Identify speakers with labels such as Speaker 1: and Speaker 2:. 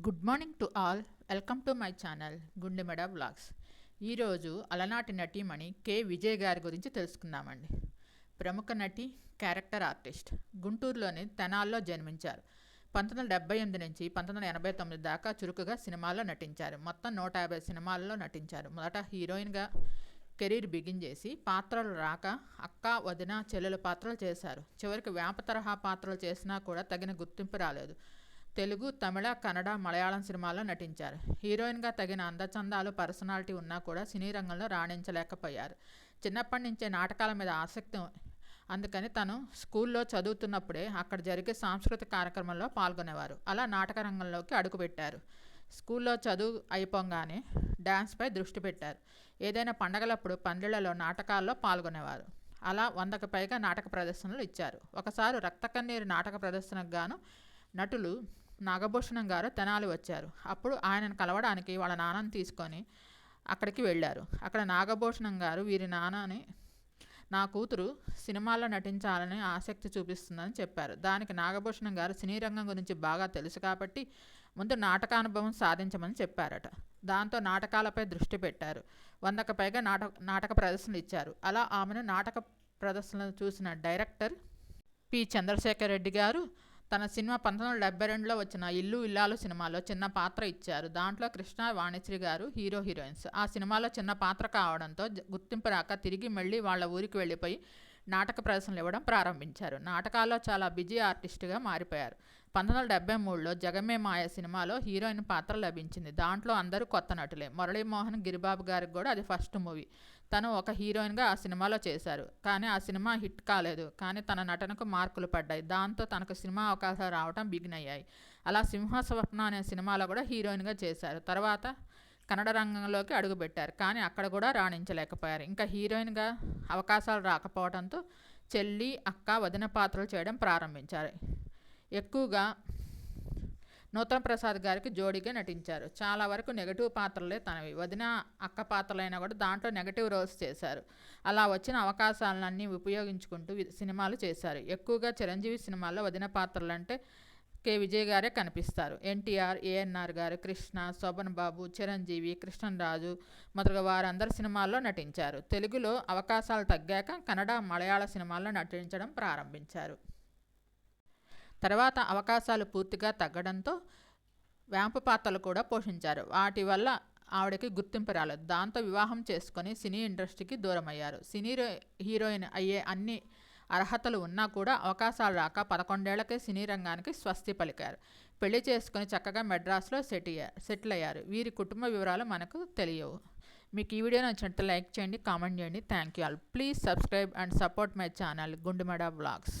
Speaker 1: Good morning to all welcome to my channel Gundemeda vlogs ఈరోజు అలనాటి నటీమణి K. Vijay గారి గురించి తెలుసుకుందామండి. ప్రముఖ నటి క్యారెక్టర్ ఆర్టిస్ట్. గుంటూరులోని తెనాల్లో జన్మించారు. పంతొమ్మిది వందల డెబ్బై ఎనిమిది నుంచి పంతొమ్మిది వందల ఎనభై తొమ్మిది దాకా చురుకుగా సినిమాల్లో నటించారు. మొత్తం నూట యాభై సినిమాల్లో నటించారు. మొదట హీరోయిన్గా కెరీర్ బిగిన్ చేసి పాత్రలు రాక అక్క వదిన చెల్లెల పాత్రలు చేశారు. చివరికి వేప తరహా పాత్రలు చేసినా కూడా తగిన గుర్తింపు రాలేదు. తెలుగు తమిళ కన్నడ మలయాళం సినిమాల్లో నటించారు. హీరోయిన్గా తగిన అందచందాలు పర్సనాలిటీ ఉన్నా కూడా సినీ రంగంలో రాణించలేకపోయారు. చిన్నప్పటి నుంచే నాటకాల మీద ఆసక్తి అందుకని తను స్కూల్లో చదువుతున్నప్పుడే అక్కడ జరిగే సాంస్కృతిక కార్యక్రమంలో పాల్గొనేవారు. అలా నాటక రంగంలోకి అడుగుపెట్టారు. స్కూల్లో చదువు అయిపోగానే డ్యాన్స్పై దృష్టి పెట్టారు. ఏదైనా పండగలప్పుడు పందిళ్ళలో నాటకాల్లో పాల్గొనేవారు. అలా వందకు పైగా నాటక ప్రదర్శనలు ఇచ్చారు. ఒకసారి రక్తకన్నీరు నాటక ప్రదర్శనకు గాను నటులు నాగభూషణం గారు తెనాలి వచ్చారు. అప్పుడు ఆయనను కలవడానికి వాళ్ళ నాన్నని తీసుకొని అక్కడికి వెళ్ళారు. అక్కడ నాగభూషణం గారు వీరి నాన్నని నా కూతురు సినిమాల్లో నటించాలని ఆసక్తి చూపిస్తుందని చెప్పారు. దానికి నాగభూషణం గారు సినీ రంగం గురించి బాగా తెలుసు కాబట్టి ముందు నాటకానుభవం సాధించమని చెప్పారట. దాంతో నాటకాలపై దృష్టి పెట్టారు. వందకు పైగా నాటక నాటక ప్రదర్శనలు ఇచ్చారు. అలా ఆమెను నాటక ప్రదర్శనలు చూసిన డైరెక్టర్ పి. చంద్రశేఖర్ రెడ్డి గారు తన సినిమా పంతొమ్మిది వందల డెబ్బై రెండులో వచ్చిన ఇల్లు ఇల్లాలు సినిమాలో చిన్న పాత్ర ఇచ్చారు. దాంట్లో కృష్ణ వాణిశ్రీ గారు హీరో హీరోయిన్స్. ఆ సినిమాలో చిన్న పాత్ర కావడంతో గుర్తింపు రాక తిరిగి మళ్ళీ వాళ్ళ ఊరికి వెళ్ళిపోయి నాటక ప్రదర్శనలు ఇవ్వడం ప్రారంభించారు. నాటకాల్లో చాలా బిజీ ఆర్టిస్ట్గా మారిపోయారు. పంతొమ్మిది వందల డెబ్బై మూడులో జగమే మాయ సినిమాలో హీరోయిన్ పాత్ర లభించింది. దాంట్లో అందరూ కొత్త నటులే. మురళీమోహన్ గిరిబాబు గారికి కూడా అది ఫస్ట్ మూవీ. తను ఒక హీరోయిన్గా ఆ సినిమాలో చేశారు. కానీ ఆ సినిమా హిట్ కాలేదు. కానీ తన నటనకు మార్కులు పడ్డాయి. దాంతో తనకు సినిమా అవకాశాలు రావడం బిగిన్ అయ్యాయి అలా సింహస్వప్న అనే సినిమాలో కూడా హీరోయిన్గా చేశారు. తర్వాత కన్నడ రంగంలోకి అడుగుపెట్టారు. కానీ అక్కడ కూడా రాణించలేకపోయారు. ఇంకా హీరోయిన్గా అవకాశాలు రాకపోవడంతో చెల్లి అక్క వదిన పాత్రలు చేయడం ప్రారంభించారు. ఎక్కువగా నూతన ప్రసాద్ గారికి జోడీగా నటించారు. చాలా వరకు నెగటివ్ పాత్రలే తనవి. వదిన అక్క పాత్రలైనా కూడా దాంట్లో నెగటివ్ రోల్స్ చేశారు. అలా వచ్చిన అవకాశాలన్నీ ఉపయోగించుకుంటూ సినిమాలు చేశారు. ఎక్కువగా చిరంజీవి సినిమాల్లో వదిన పాత్రలు అంటే కె. విజయ్ గారే కనిపిస్తారు. ఎన్టీఆర్ ఏఎన్ఆర్ గారు కృష్ణ శోభన్ బాబు చిరంజీవి కృష్ణరాజు మొదలగు వారందరి సినిమాల్లో నటించారు. తెలుగులో అవకాశాలు తగ్గాక కన్నడ మలయాళ సినిమాల్లో నటించడం ప్రారంభించారు. తర్వాత అవకాశాలు పూర్తిగా తగ్గడంతో వ్యాంపు పాత్రలు కూడా పోషించారు. వాటి వల్ల ఆవిడకి గుర్తింపు రాలేదు. దాంతో వివాహం చేసుకొని సినీ ఇండస్ట్రీకి దూరం అయ్యారు సినీ హీరోయిన్ అయ్యే అన్ని అర్హతలు ఉన్నా కూడా అవకాశాలు రాక పదకొండేళ్ళకే సినీ రంగానికి స్వస్తి పలికారు. పెళ్ళి చేసుకుని చక్కగా మెడ్రాస్లో సెట్ సెటిల్ అయ్యారు. వీరి కుటుంబ వివరాలు మనకు తెలియవు. మీకు ఈ వీడియో నచ్చినట్టు లైక్ చేయండి కామెంట్ చేయండి. Thank you all. Please subscribe and support my channel Gundumada blogs.